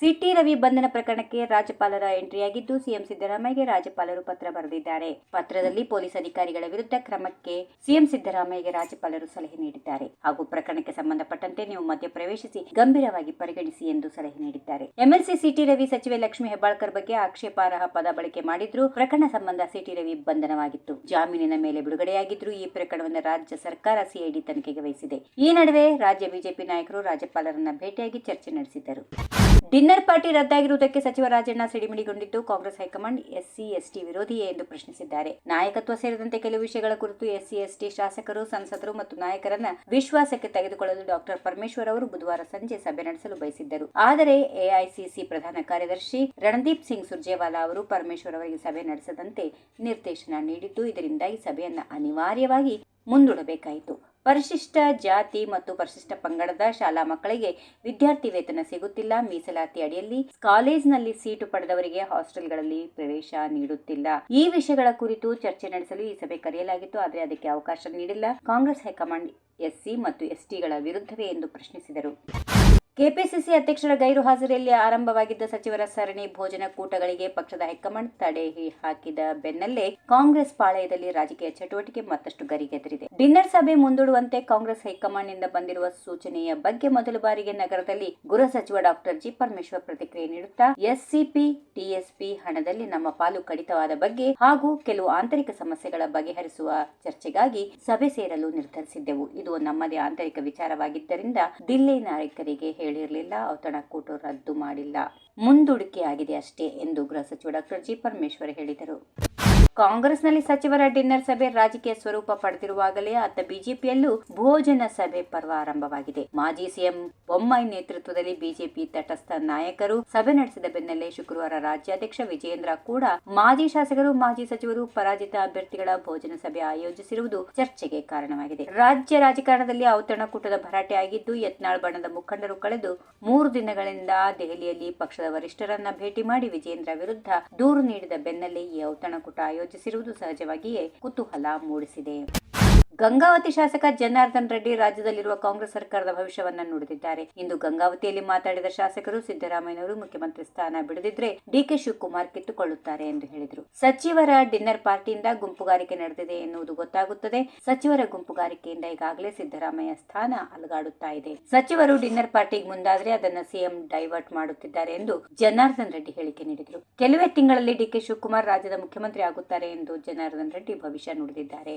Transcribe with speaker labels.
Speaker 1: City Ravi ಬಂಧನ ಪ್ರಕರಣಕ್ಕೆ ರಾಜ್ಯಪಾಲರ ಎಂಟ್ರಿಯಾಗಿದ್ದು ಸಿಎಂ ಸಿದ್ದರಾಮಯ್ಯಗೆ ರಾಜ್ಯಪಾಲರು ಪತ್ರ ಬರೆದಿದ್ದಾರೆ. ಪತ್ರದಲ್ಲಿ ಪೊಲೀಸ್ ಅಧಿಕಾರಿಗಳ ವಿರುದ್ಧ ಕ್ರಮಕ್ಕೆ ಸಿಎಂ ಸಿದ್ದರಾಮಯ್ಯಗೆ ರಾಜ್ಯಪಾಲರು ಸಲಹೆ ನೀಡಿದ್ದಾರೆ. ಹಾಗೂ ಪ್ರಕರಣಕ್ಕೆ ಸಂಬಂಧಪಟ್ಟಂತೆ ನೀವು ಮಧ್ಯಪ್ರವೇಶಿಸಿ ಗಂಭೀರವಾಗಿ ಪರಿಗಣಿಸಿ ಎಂದು ಸಲಹೆ ನೀಡಿದ್ದಾರೆ. ಎಂಎಲ್ಸಿ ಸಿಟಿ ರವಿ ಸಚಿವೆ ಲಕ್ಷ್ಮಿ ಹೆಬ್ಬಾಳ್ಕರ್ ಬಗ್ಗೆ ಆಕ್ಷೇಪಾರ್ಹ ಪದ ಬಳಕೆ ಮಾಡಿದ್ರು ಪ್ರಕರಣ ಸಂಬಂಧ ಸಿಟಿ ರವಿ ಬಂಧನವಾಗಿತ್ತು. ಜಾಮೀನಿನ ಮೇಲೆ ಬಿಡುಗಡೆಯಾಗಿದ್ರು ಈ ಪ್ರಕರಣವನ್ನು ರಾಜ್ಯ ಸರ್ಕಾರ ಸಿಐಡಿ ತನಿಖೆಗೆ ವಹಿಸಿದೆ. ಈ ನಡುವೆ ರಾಜ್ಯ ಬಿಜೆಪಿ ನಾಯಕರು ರಾಜ್ಯಪಾಲರನ್ನ ಭೇಟಿಯಾಗಿ ಚರ್ಚೆ ನಡೆಸಿದರು ಡಿನ್ನರ್ ಪಾರ್ಟಿ ರದ್ದಾಗಿರುವುದಕ್ಕೆ ಸಚಿವ Rajanna ಸಿಡಿಮಿಡಿಗೊಂಡಿದ್ದು Congress high command, SC, ST ವಿರೋಧಿಯೇ ಎಂದು ಪ್ರಶ್ನಿಸಿದ್ದಾರೆ. ನಾಯಕತ್ವ ಸೇರಿದಂತೆ ಕೆಲವು ವಿಷಯಗಳ ಕುರಿತು ಎಸ್ಸಿ, ಎಸ್ಟಿ ಶಾಸಕರು, ಸಂಸದರು ಮತ್ತು ನಾಯಕರನ್ನ ವಿಶ್ವಾಸಕ್ಕೆ ತೆಗೆದುಕೊಳ್ಳಲು ಡಾಕ್ಟರ್ ಪರಮೇಶ್ವರ್ ಅವರು ಬುಧವಾರ ಸಂಜೆ ಸಭೆ ನಡೆಸಲು ಬಯಸಿದ್ದರು. ಆದರೆ ಎಐಸಿಸಿ ಪ್ರಧಾನ ಕಾರ್ಯದರ್ಶಿ ರಣದೀಪ್ ಸಿಂಗ್ ಸುರ್ಜೇವಾಲಾ ಅವರು ಪರಮೇಶ್ವರ್ ಅವರಿಗೆ ಸಭೆ ನಡೆಸದಂತೆ ನಿರ್ದೇಶನ ನೀಡಿದ್ದು, ಇದರಿಂದಾಗಿ ಸಭೆಯನ್ನ ಅನಿವಾರ್ಯವಾಗಿ ಮುಂದೂಡಬೇಕಾಯಿತು. ಪರಿಶಿಷ್ಟ ಜಾತಿ ಮತ್ತು ಪರಿಶಿಷ್ಟ ಪಂಗಡದ ಶಾಲಾ ಮಕ್ಕಳಿಗೆ ವಿದ್ಯಾರ್ಥಿ ವೇತನ ಸಿಗುತ್ತಿಲ್ಲ. ಮೀಸಲಾತಿ ಅಡಿಯಲ್ಲಿ ಕಾಲೇಜ್ನಲ್ಲಿ ಸೀಟು ಪಡೆದವರಿಗೆ ಹಾಸ್ಟೆಲ್ಗಳಲ್ಲಿ ಪ್ರವೇಶ ನೀಡುತ್ತಿಲ್ಲ. ಈ ವಿಷಯಗಳ ಕುರಿತು ಚರ್ಚೆ ನಡೆಸಲು ಈ ಸಭೆ ಕರೆಯಲಾಗಿತ್ತು. ಆದರೆ ಅದಕ್ಕೆ ಅವಕಾಶ ನೀಡಿಲ್ಲ. ಕಾಂಗ್ರೆಸ್ ಹೈಕಮಾಂಡ್ ಎಸ್ಸಿ ಮತ್ತು ಎಸ್ಟಿಗಳ ವಿರುದ್ಧವೇ ಎಂದು ಪ್ರಶ್ನಿಸಿದರು. ಕೆಪಿಸಿಸಿ ಅಧ್ಯಕ್ಷರ ಗೈರು ಹಾಜರಿಯಲ್ಲಿ ಆರಂಭವಾಗಿದ್ದ ಸಚಿವರ ಸರಣಿ ಭೋಜನ ಕೂಟಗಳಿಗೆ ಪಕ್ಷದ ಹೈಕಮಾಂಡ್ ತಡೆ ಹಾಕಿದ ಬೆನ್ನಲ್ಲೇ ಕಾಂಗ್ರೆಸ್ ಪಾಳಯದಲ್ಲಿ ರಾಜಕೀಯ ಚಟುವಟಿಕೆ ಮತ್ತಷ್ಟು ಗರಿಗೆದರಿದೆ. ಡಿನ್ನರ್ ಸಭೆ ಮುಂದೂಡುವಂತೆ ಕಾಂಗ್ರೆಸ್ ಹೈಕಮಾಂಡ್ನಿಂದ ಬಂದಿರುವ ಸೂಚನೆಯ ಬಗ್ಗೆ ಮೊದಲ ಬಾರಿಗೆ ನಗರದಲ್ಲಿ ಗೃಹ ಸಚಿವ ಡಾಕ್ಟರ್ ಜಿ ಪರಮೇಶ್ವರ್ ಪ್ರತಿಕ್ರಿಯೆ ನೀಡುತ್ತಾ, ಎಸ್ಸಿಪಿ, ಟಿಎಸ್ಪಿ ಹಣದಲ್ಲಿ ನಮ್ಮ ಪಾಲು ಕಡಿತವಾದ ಬಗ್ಗೆ ಹಾಗೂ ಕೆಲವು ಆಂತರಿಕ ಸಮಸ್ಯೆಗಳ ಬಗೆಹರಿಸುವ ಚರ್ಚೆಗಾಗಿ ಸಭೆ ಸೇರಲು ನಿರ್ಧರಿಸಿದ್ದೆವು. ಇದು ನಮ್ಮದೇ ಆಂತರಿಕ ವಿಚಾರವಾಗಿದ್ದರಿಂದ ದಿಲ್ಲಿ ನಾಯಕರಿಗೆ ಹೇಳಿರಲಿಲ್ಲ ಔತಣಕೂಟ ರದ್ದು ಮಾಡಿಲ್ಲ. ಮುಂದೂಡಿಕೆಯಾಗಿದೆ ಅಷ್ಟೇ ಎಂದು ಗೃಹ ಸಚಿವ ಡಾಕ್ಟರ್ ಜಿ ಪರಮೇಶ್ವರ್ ಹೇಳಿದರು. ಕಾಂಗ್ರೆಸ್ನಲ್ಲಿ ಸಚಿವರ ಡಿನ್ನರ್ ಸಭೆ ರಾಜಕೀಯ ಸ್ವರೂಪ ಪಡೆದಿರುವಾಗಲೇ ಅತ್ತ ಬಿಜೆಪಿಯಲ್ಲೂ ಭೋಜನ ಸಭೆ ಪರ್ವ ಆರಂಭವಾಗಿದೆ ಮಾಜಿ ಸಿಎಂ ಬೊಮ್ಮಾಯಿ ನೇತೃತ್ವದಲ್ಲಿ ಬಿಜೆಪಿ ತಟಸ್ಥ ನಾಯಕರು ಸಭೆ ನಡೆಸಿದ ಬೆನ್ನಲ್ಲೇ ಶುಕ್ರವಾರ ರಾಜ್ಯಾಧ್ಯಕ್ಷ ವಿಜಯೇಂದ್ರ ಕೂಡ ಮಾಜಿ ಶಾಸಕರು, ಮಾಜಿ ಸಚಿವರು, ಪರಾಜಿತ ಅಭ್ಯರ್ಥಿಗಳ ಭೋಜನ ಸಭೆ ಆಯೋಜಿಸಿರುವುದು ಚರ್ಚೆಗೆ ಕಾರಣವಾಗಿದೆ. ರಾಜ್ಯ ರಾಜಕಾರಣದಲ್ಲಿ ಔತಣಕೂಟದ ಭರಾಟೆ ಆಗಿದ್ದು, ಯತ್ನಾಳ್ ಬಣದ ಮುಖಂಡರು ಕಳೆದು ಮೂರು ದಿನಗಳಿಂದ ದೆಹಲಿಯಲ್ಲಿ ಪಕ್ಷದ ವರಿಷ್ಠರನ್ನ ಭೇಟಿ ಮಾಡಿ ವಿಜೇಂದ್ರ ವಿರುದ್ಧ ದೂರು ನೀಡಿದ ಬೆನ್ನಲ್ಲೇ ಈ ಔತಣಕೂಟ ಆಯೋಜಿಸಿರುವುದು ಸಹಜವಾಗಿಯೇ ಕುತೂಹಲ ಮೂಡಿಸಿದೆ. ಗಂಗಾವತಿ ಶಾಸಕ ಜನಾರ್ದನ್ ರೆಡ್ಡಿ ರಾಜ್ಯದಲ್ಲಿರುವ ಕಾಂಗ್ರೆಸ್ ಸರ್ಕಾರದ ಭವಿಷ್ಯವನ್ನ ನುಡಿದಿದ್ದಾರೆ. ಇಂದು ಗಂಗಾವತಿಯಲ್ಲಿ ಮಾತಾಡಿದ ಶಾಸಕರು ಸಿದ್ದರಾಮಯ್ಯನವರು ಮುಖ್ಯಮಂತ್ರಿ ಸ್ಥಾನ ಬಿಡದಿದ್ರೆ ಡಿಕೆ ಶಿವಕುಮಾರ್ ಕಿತ್ತುಕೊಳ್ಳುತ್ತಾರೆ ಎಂದು ಹೇಳಿದರು. ಸಚಿವರ ಡಿನ್ನರ್ ಪಾರ್ಟಿಯಿಂದ ಗುಂಪುಗಾರಿಕೆ ನಡೆದಿದೆ ಎನ್ನುವುದು ಗೊತ್ತಾಗುತ್ತದೆ. ಸಚಿವರ ಗುಂಪುಗಾರಿಕೆಯಿಂದ ಈಗಾಗಲೇ ಸಿದ್ದರಾಮಯ್ಯ ಸ್ಥಾನ ಅಲುಗಾಡುತ್ತಾ ಇದೆ. ಸಚಿವರು ಡಿನ್ನರ್ ಪಾರ್ಟಿಗೆ ಮುಂದಾದ್ರೆ ಅದನ್ನ ಸಿಎಂ ಡೈವರ್ಟ್ ಮಾಡುತ್ತಿದ್ದಾರೆ ಎಂದು ಜನಾರ್ದನ್ ರೆಡ್ಡಿ ಹೇಳಿಕೆ ನೀಡಿದರು. ಕೆಲವೇ ತಿಂಗಳಲ್ಲಿ ಡಿಕೆ ಶಿವಕುಮಾರ್ ರಾಜ್ಯದ ಮುಖ್ಯಮಂತ್ರಿ ಆಗುತ್ತಾರೆ ಎಂದು ಜನಾರ್ದನ್ ರೆಡ್ಡಿ ಭವಿಷ್ಯ ನುಡಿದಿದ್ದಾರೆ.